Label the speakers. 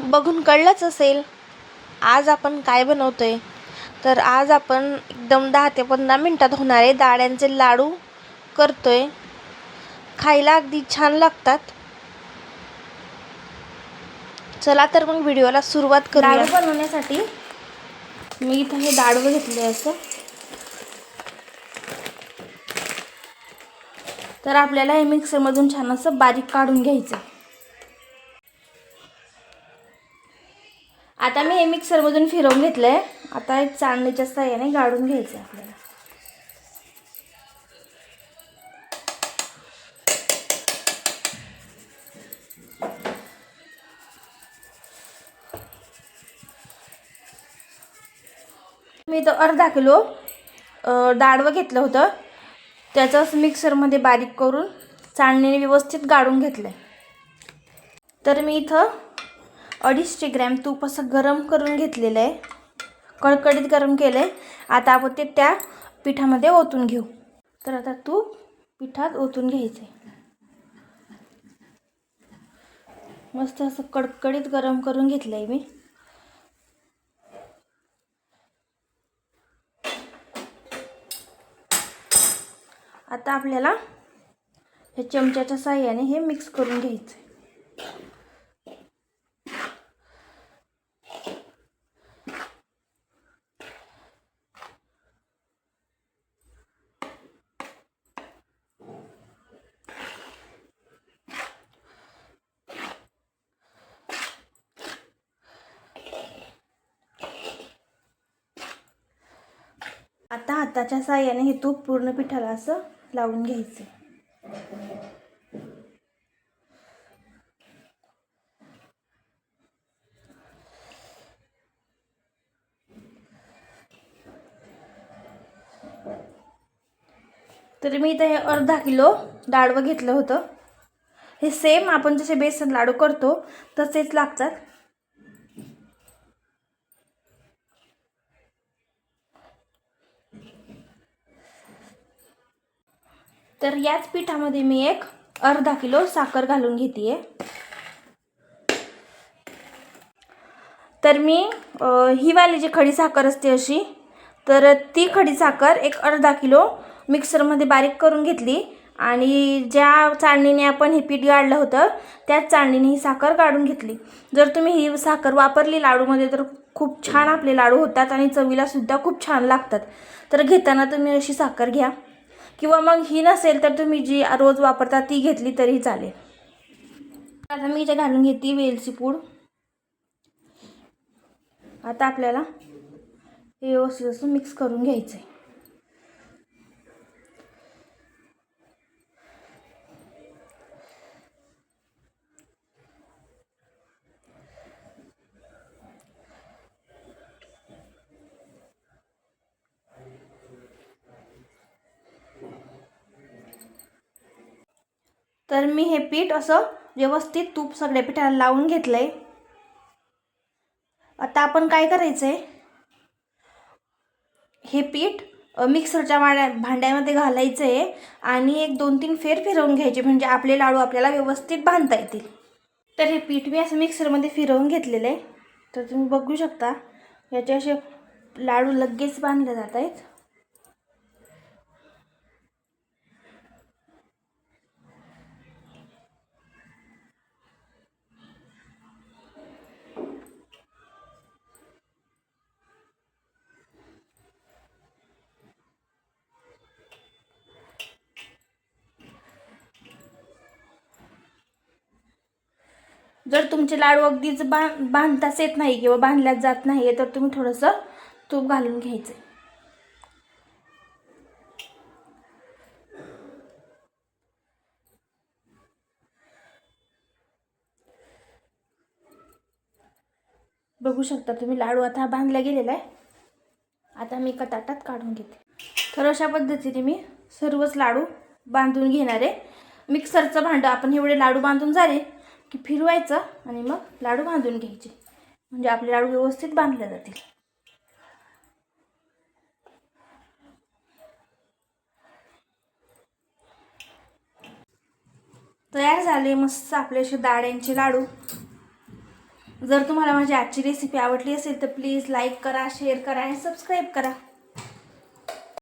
Speaker 1: बघून कळलंच असेल. आज आपण काय बनवतोय? तर आज आपण एकदम दहा ते पंधरा मिनटात होणारे दाड्यांचे लाडू करतोय. खायला अगदी छान लागतात. चला तर मग व्हिडिओला सुरुवात करूया.
Speaker 2: लाडू बनवण्यासाठी मी इथं हे दाडवं घेतले असं. तर आपल्याला हे मिक्सरमधून छान असं बारीक काढून घ्यायचं. आता मी हे मिक्सरमधून फिरवून घेतलं आहे आता एक चाळणीच्या साह्याने गाळून घ्यायचं आहे आपल्याला. मी इथं अर्धा किलो डाळवं घेतलं होतं. त्याचंच मिक्सरमध्ये बारीक करून चाळणीने व्यवस्थित गाळून घेतलं आहे तर मी इथं अडीचशे ग्रॅम तूप असं गरम करून घेतलेलं आहे. कडकडीत गरम केलं आहे आता आपण ते त्या पिठामध्ये ओतून घेऊ. तर आता तूप पिठात ओतून घ्यायचं आहे मस्त असं कडकडीत गरम करून घेतलं आहे मी. आता आपल्याला ह्या चमच्याच्या साह्याने हे मिक्स करून घ्यायचं आहे हाताच्या साह्याने हे तूप पूर्ण पिठाला असं लावून घ्यायचं. तर मी इथं हे अर्धा किलो डाळवं घेतलं होतं. हे सेम आपण जसे बेसन लाडू करतो तसेच लागतात. तर याच पिठामध्ये मी एक अर्धा किलो साखर घालून घेते तर मी हिवाली ही वाली जी खडी साखर असते अशी तर ती खडी साखर एक अर्धा किलो मिक्सरमध्ये बारीक करून घेतली आणि ज्या चाळणीने आपण हे पीठ गाळलं होतं त्याच चाळणीने ही साखर काढून घेतली. जर तुम्ही ही साखर वापरली लाडूमध्ये तर खूप छान आपले लाडू होतात आणि चवीलासुद्धा खूप छान लागतात. तर घेताना तुम्ही अशी साखर घ्या. किंवा मग ही नसेल तर तुम्ही जी रोज वापरता ती घेतली तरी चालेल. आता मी इथे घालून घेते वेलची पूड. आता आपल्याला हे व्यवस्थित असं मिक्स करून घ्यायचं आहे तर मी हे पीठ असं व्यवस्थित तूप सगळ्या पिठाला लावून घेतलं आहे आता आपण काय करायचं आहे हे पीठ मिक्सरच्या वाड्या भांड्यामध्ये घालायचं आहे आणि एक दोन तीन फेर फिरवून घ्यायचे म्हणजे आपले लाडू आपल्याला व्यवस्थित बांधता येतील. तर हे पीठ मी असं मिक्सरमध्ये फिरवून घेतलेलं आहे तर तुम्ही बघू शकता याचे असे लाडू लगेच बांधले जात आहेत जर तुमचे लाडू अगदीच बांध बांधताच येत नाही किंवा बांधल्याच जात नाही तर तुम्ही थोडंसं तूप घालून घ्यायचं. बघू शकता तुम्ही लाडू आता बांधला गेलेला आहे. आता मी एका ताटात काढून घेते. तर अशा पद्धतीने मी सर्वच लाडू बांधून घेणार आहे. मिक्सरचं भांडं आपण एवढे लाडू बांधून झाले की फिरवायचं आणि मग लाडू बांधून घ्यायचे. म्हणजे आपले लाडू व्यवस्थित बांधले जातील. तयार झाले मस्त आपले असे दाड्यांचे लाडू. जर तुम्हाला माझी आजची रेसिपी आवडली असेल तर प्लीज लाईक करा शेअर करा आणि सबस्क्राईब करा.